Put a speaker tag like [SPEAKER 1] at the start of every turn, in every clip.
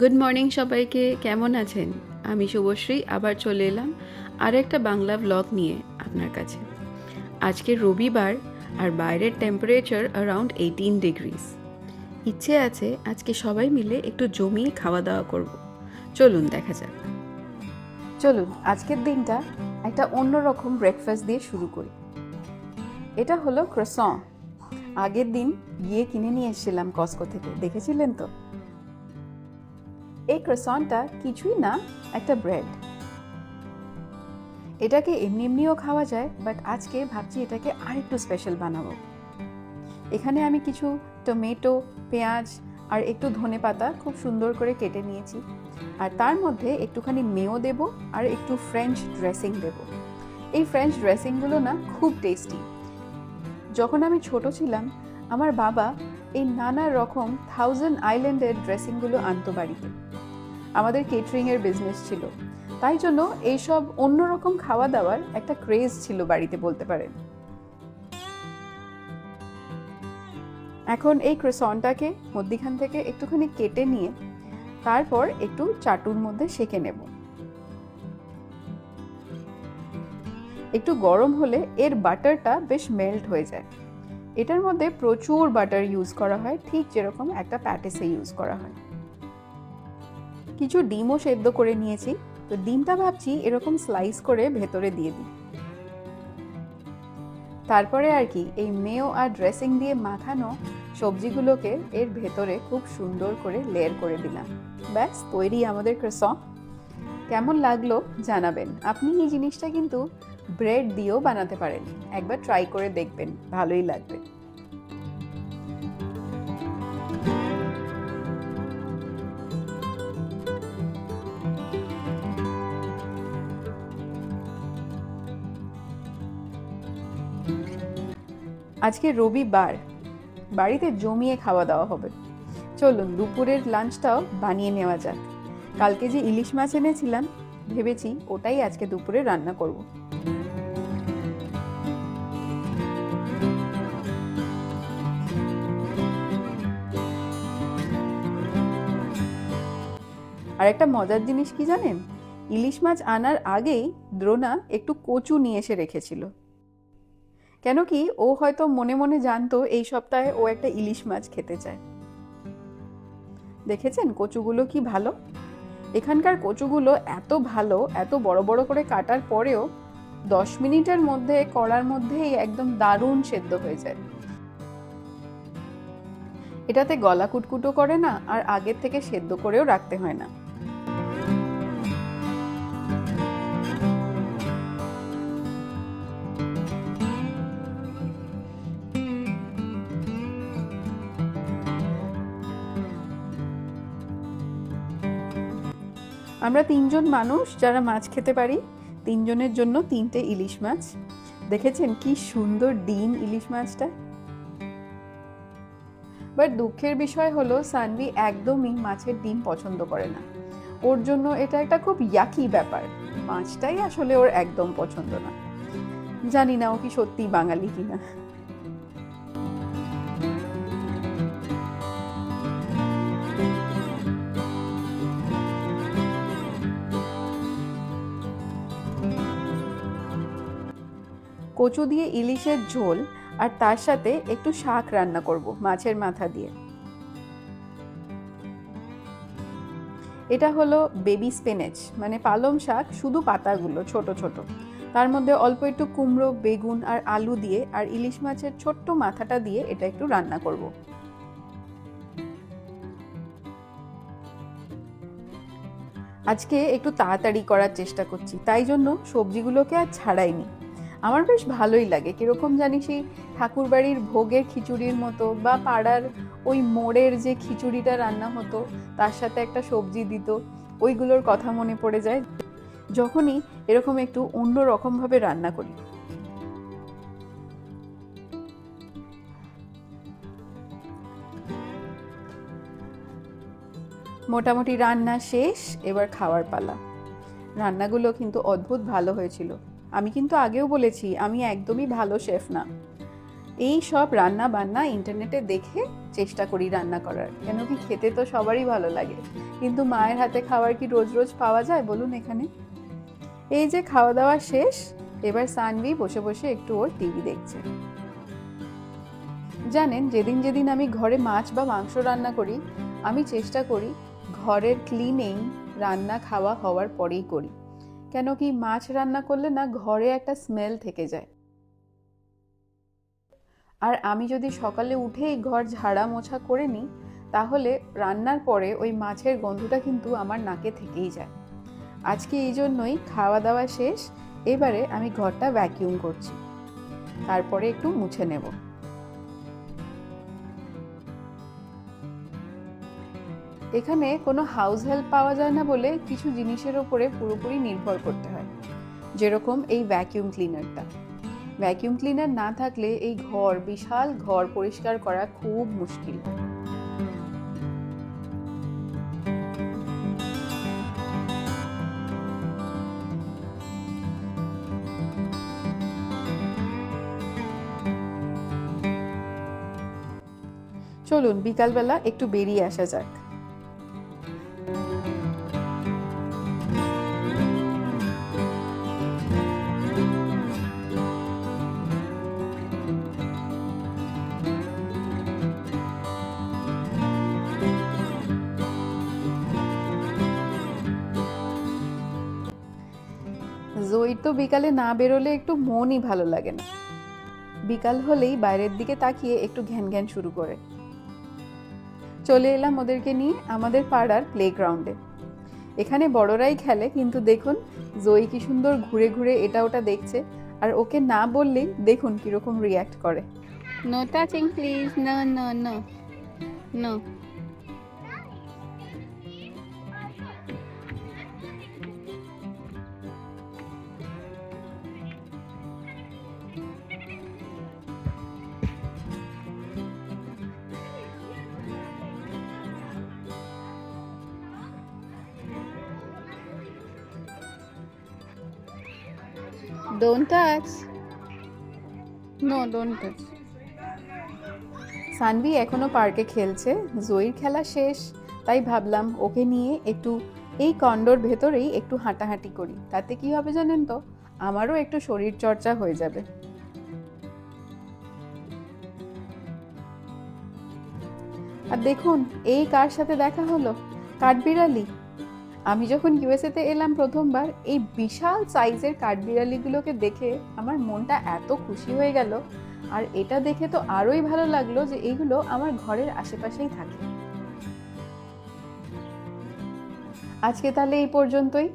[SPEAKER 1] Good morning সবাইকে, কেমন আছেন? আমি শুভশ্রী, আবার চলে এলাম আর একটা বাংলা ব্লগ নিয়ে আপনার কাছে। আজকে রবিবার আর বাইরের টেম্পারেচার অ্যারাউন্ড এইটিন ডিগ্রিস ইচ্ছে আছে আজকে সবাই মিলে একটু জমিয়ে খাওয়া দাওয়া করব। চলুন দেখা যাক। চলুন, আজকের দিনটা একটা অন্যরকম ব্রেকফাস্ট দিয়ে শুরু করি। এটা হলো ক্রসন আগের দিন গিয়ে কিনে নিয়ে এসেছিলাম কসকো থেকে, দেখেছিলেন তো? এই ক্রসনটা কিছুই না, একটা ব্রেড এটাকে এমনি এমনিও খাওয়া যায় বাট আজকে ভাবছি এটাকে আরেকটু স্পেশাল বানাবো। এখানে আমি কিছু টমেটো পেঁয়াজ আর একটু ধনে পাতা খুব সুন্দর করে কেটে নিয়েছি। আর তার মধ্যে একটুখানি মেও দেব আর একটু ফ্রেঞ্চ ড্রেসিং দেব। এই ফ্রেঞ্চ ড্রেসিংগুলো না খুব টেস্টি যখন আমি ছোট ছিলাম, আমার বাবা এই নানা রকম থাউজেন্ড আইল্যান্ডের ড্রেসিংগুলো আনতো বাড়িতে। আমাদের কেটারিংয়ের বিজনেস ছিল। তাই জন্য এইসব অন্যরকম খাওয়া দাওয়ার একটা ক্রেজ ছিল বাড়িতে বলতে পারেন। এখন এই ক্রেসনটাকে মধ্যিখান থেকে একটুখানি কেটে নিয়ে তারপর একটু চাটুর মধ্যে সেঁকে নেব। একটু গরম হলে এর বাটারটা বেশ মেল্ট হয়ে যায়। এটার মধ্যে প্রচুর বাটার ইউজ করা হয়, ঠিক যেরকম একটা প্যাটিসে ইউজ করা হয়। কিছু ডিমও সেদ্ধ করে নিয়েছি। তো ডিমটা ভাবছি এরকম স্লাইস করে ভেতরে দিয়ে দিই। তারপরে আর কি, এই মেও আর ড্রেসিং দিয়ে মাখানো সবজিগুলোকে এর ভেতরে খুব সুন্দর করে লেয়ার করে দিলাম। ব্যাস, তৈরি আমাদের ক্রসন কেমন লাগল জানাবেন। আপনি এই জিনিসটা কিন্তু ব্রেড দিয়েও বানাতে পারেন। একবার ট্রাই করে দেখবেন, ভালোই লাগবে। আজকে রবিবার, বাড়িতে জমিয়ে খাওয়া দাওয়া হবে। চলুন, দুপুরের লাঞ্চটাও বানিয়ে নেওয়া যাক। কালকে যে ইলিশ মাছ এনেছিলাম, ভেবেছি ওটাই আজকে দুপুরে রান্না করব। আর একটা মজার জিনিস কি জানেন? ইলিশ মাছ আনার আগেই দ্রোনা একটু কচু নিয়ে এসে রেখেছিল। কেন কি ও হয়তো মনে মনে জানতো এই সপ্তাহে ও একটা ইলিশ মাছ খেতে চায়। দেখেছেন কচুগুলো কি ভালো? এখানকার কচুগুলো এত ভালো, এত বড় বড় করে কাটার পরেও দশ মিনিটের মধ্যে, কড়ার মধ্যেই একদম দারুণ সেদ্ধ হয়ে যায়। এটাতে গলা কুটকুটো করে না, আর আগের থেকে সেদ্ধ করেও রাখতে হয় না। আমরা তিনজন মানুষ যারা মাছ খেতে পারি, তিনজনের জন্য তিনটে ইলিশ মাছ। দেখেছেন কি সুন্দর ডিম ইলিশ মাছটা? বাট দুঃখের বিষয় হলো, সানভি একদমই মাছের ডিম পছন্দ করে না। ওর জন্য এটা একটা খুব ইয়াকি ব্যাপার। মাছটাই আসলে ওর একদম পছন্দ না। জানি না ও কি সত্যি বাঙালি কিনা। কচু দিয়ে ইলিশের ঝোল আর তার সাথে একটু শাক রান্না করব মাছের মাথা দিয়ে। এটা হলো বেবি স্পেনেচ মানে পালং শাক, শুধু পাতাগুলো ছোট ছোট। তার মধ্যে অল্প একটু কুমড়ো, বেগুন আর আলু দিয়ে আর ইলিশ মাছের ছোট্ট মাথাটা দিয়ে এটা একটু রান্না করব। আজকে একটু তাড়াতাড়ি করার চেষ্টা করছি, তাই জন্য সবজিগুলোকে আর ছাড়াইনি। আমার বেশ ভালোই লাগে। কীরকম জানি সেই ঠাকুরবাড়ির ভোগের খিচুড়ির মতো বা পাড়ার ওই মোড়ের যে খিচুড়িটা রান্না হতো, তার সাথে একটা সবজি দিত, ওইগুলোর কথা মনে পড়ে যায়। যখনই এরকম একটু অন্য রকমভাবে রান্না করি। মোটামুটি রান্না শেষ, এবার খাওয়ার পালা। রান্নাগুলো কিন্তু অদ্ভুত ভালো হয়েছিল। আমি কিন্তু আগেও বলেছি, আমি একদমই ভালো শেফ না। এই সব রান্না বান্না ইন্টারনেটে দেখে চেষ্টা করি রান্না করার। কেন কি খেতে তো সবারই ভালো লাগে। কিন্তু মায়ের হাতে খাবার কি রোজ রোজ পাওয়া যায় বলুন এখানে? এই যে খাওয়া দাওয়া শেষ, এবার সানভি বসে বসে একটু ওর টিভি দেখছে। জানেন, যেদিন যেদিন আমি ঘরে মাছ বা মাংস রান্না করি, আমি চেষ্টা করি ঘরের ক্লিনিং রান্না খাওয়া হওয়ার পরেই করি। কেন কি মাছ রান্না করলে না ঘরে একটা স্মেল থেকে যায়। আর আমি যদি সকালে উঠেই ঘর ঝাড়া মোছা করে নিই, তাহলে রান্নার পরে ওই মাছের গন্ধটা কিন্তু আমার নাকে থেকেই যায়। আজকে এই জন্যই খাওয়া দাওয়া শেষ, এবারে আমি ঘরটা ভ্যাকিউম করছি। তারপরে একটু মুছে নেব। এখানে কোনো হাউস হেল্প পাওয়া যায় না বলে কিছু জিনিসের ওপরে পুরোপুরি নির্ভর করতে হয়। যেরকম এই ভ্যাকিউম ক্লিনারটা ভ্যাকিউম ক্লিনার না থাকলে এই ঘর, বিশাল ঘর পরিষ্কার করা খুব মুশকিল। চলুন বিকালবেলা একটু বেরিয়ে আসা যাক। জয়ীর তো বিকালে না বেরোলে একটু মনই ভালো লাগে না। বিকাল হলেই বাইরের দিকে তাকিয়ে একটু ঘ্যান ঘ্যান শুরু করে। চলে এলাম ওদেরকে নিয়ে আমাদের পাড়ার প্লেগ্রাউন্ডে এখানে বড়রাই খেলে কিন্তু দেখুন জয়ী কি সুন্দর ঘুরে ঘুরে এটা ওটা দেখছে। আর ওকে না বললেই দেখুন কীরকম রিয়্যাক্ট করে।
[SPEAKER 2] No touching, please No, no, no. No. Don't touch. No, don't touch.
[SPEAKER 1] Sanvi এখনও পার্কে খেলছে। জয়ীর খেলা শেষ। তাই ভাবলাম ওকে নিয়ে একটু এই কন্ডোর ভেতরেই একটু হাঁটাহাঁটি করি। তাতে কি হবে জানেন তো? আমারও একটু শরীর চর্চা হয়ে যাবে। আর দেখুন এই কার সাথে দেখা হলো? কাঠবিড়ালি। আমি যখন ইউএসএতে এলাম প্রথমবার, এই বিশাল সাইজের কাঠবিড়ালিগুলোকে দেখে আমার মনটা এত খুশি হয়ে গেল। আর এটা দেখে তো আরোই ভালো লাগল যে এইগুলো আমার ঘরের আশেপাশেই থাকে। আজকে তাহলে এই পর্যন্তই।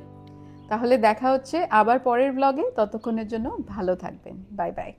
[SPEAKER 1] তাহলে দেখা হচ্ছে আবার পরের ব্লগে ততক্ষণের জন্য ভালো থাকবেন। Bye bye